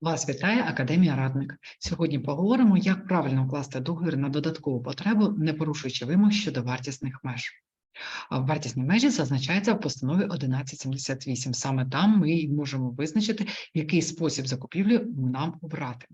Вас вітає Академія Радник. Сьогодні поговоримо, як правильно вкласти договір на додаткову потребу, не порушуючи вимог щодо вартісних меж. Вартісні межі зазначаються в постанові 1178. Саме там ми можемо визначити, який спосіб закупівлі нам обрати.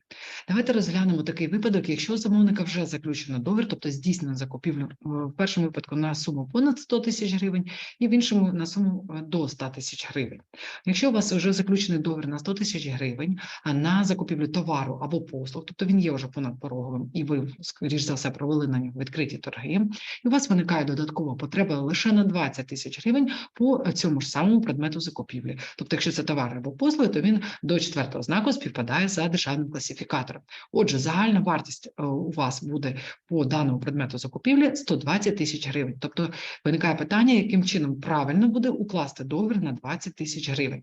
Давайте розглянемо такий випадок, якщо у замовника вже заключено договір, тобто здійснено закупівлю е, в першому випадку на суму понад 100 тисяч гривень, і в іншому на суму е, до 100 тисяч гривень. Якщо у вас вже заключений договір на 100 тисяч гривень, а на закупівлю товару або послуг, тобто він є вже понадпороговим, і ви, скоріш за все, провели на нього відкриті торги, і у вас виникає додаткова потреба лише на 20 тисяч гривень по цьому ж самому предмету закупівлі. Тобто, якщо це товар або послуги, то він до четвертого знаку співпадає за державним класифікатором. Отже, загальна вартість е, у вас буде по даному предмету закупівлі 120 тисяч гривень. Тобто виникає питання, яким чином правильно буде укласти договір на 20 тисяч гривень.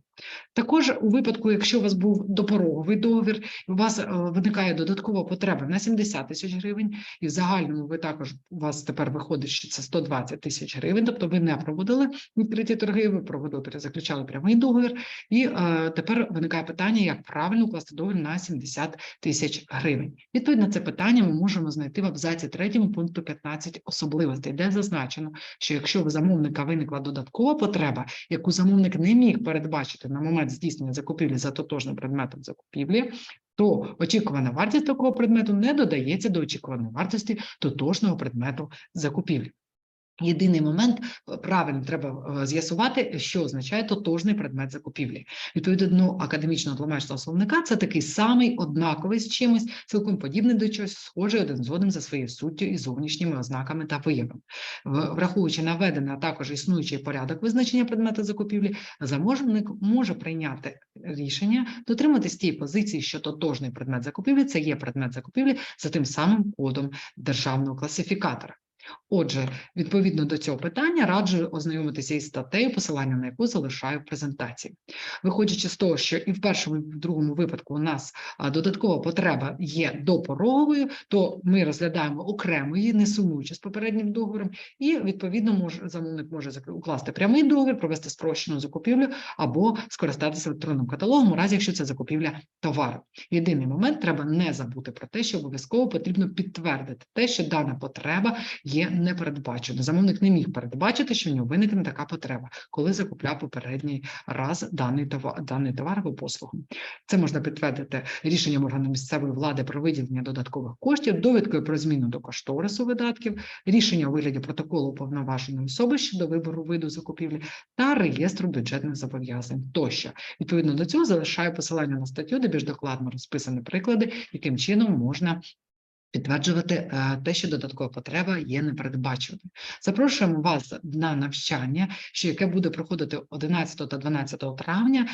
Також у випадку, якщо у вас був допороговий договір, у вас е, виникає додаткова потреба на 70 тисяч гривень, і в загальному ви також у вас тепер виходить, що це 120 тисяч гривень, тобто ви не проводили відкриті торги, ви проводили, заключали прямий договір, і е, тепер виникає питання, як правильно укласти договір на 70 тисяч гривень. Відповідь на це питання ми можемо знайти в абзаці 3 пункту 15 особливостей, де зазначено, що якщо у замовника виникла додаткова потреба, яку замовник не міг передбачити на момент здійснення закупівлі за тотожним предметом закупівлі, то очікувана вартість такого предмету не додається до очікуваної вартості тотожного предмету закупівлі. Єдиний момент е, правильно треба е, з'ясувати, що означає тотожний предмет закупівлі. Відповідно академічного тлумачного словника, це такий самий однаковий з чимось, цілком подібний до чогось, схожий один з одним за своєю суттю і зовнішніми ознаками та виявами. Враховуючи наведене, а також існуючий порядок визначення предмета закупівлі, замовник може прийняти рішення дотриматись тієї позиції, що тотожний предмет закупівлі це є предмет закупівлі за тим самим кодом державного класифікатора. Отже, відповідно до цього питання раджу ознайомитися із статтею, посилання на яку залишаю в презентації. Виходячи з того, що і в першому, і в другому випадку у нас додаткова потреба є допороговою, то ми розглядаємо окремо її, не сумуючи з попереднім договором, і відповідно може замовник може укласти прямий договір, провести спрощену закупівлю або скористатися електронним каталогом, у разі якщо це закупівля товару. Єдиний момент треба не забути про те, що обов'язково потрібно підтвердити те, що дана потреба є непередбаченою. Замовник не міг передбачити, що в нього виникне така потреба, коли закупляв попередній раз даний товар, даний товар або послугу. Це можна підтвердити рішенням органу місцевої влади про виділення додаткових коштів, довідкою про зміну до кошторису видатків, рішення у вигляді протоколу уповноваженої особи щодо вибору виду закупівлі та реєстру бюджетних зобов'язань тощо. Відповідно до цього залишаю посилання на статтю, де більш докладно розписані приклади, яким чином можна підтверджувати е, те, що додаткова потреба є непередбаченою. Запрошуємо вас на навчання, що яке буде проходити 11 та 12 травня.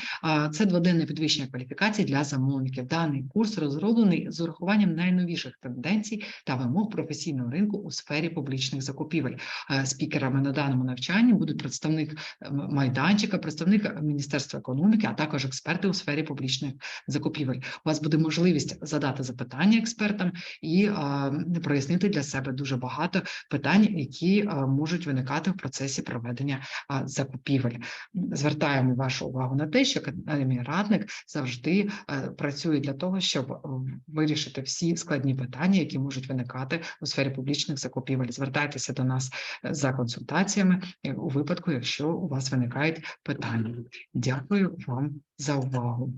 Це дводенне підвищення кваліфікацій для замовників. Даний курс розроблений з урахуванням найновіших тенденцій та вимог професійного ринку у сфері публічних закупівель. Е, Спікерами на даному навчанні будуть представник е, майданчика, представник Міністерства економіки, а також експерти у сфері публічних закупівель. У вас буде можливість задати запитання експертам і а, прояснити для себе дуже багато питань, які можуть виникати в процесі проведення закупівель. Звертаємо вашу увагу на те, що Радник завжди працює для того, щоб вирішити всі складні питання, які можуть виникати у сфері публічних закупівель. Звертайтеся до нас е, за консультаціями е, у випадку, якщо у вас виникають питання. Дякую вам за увагу.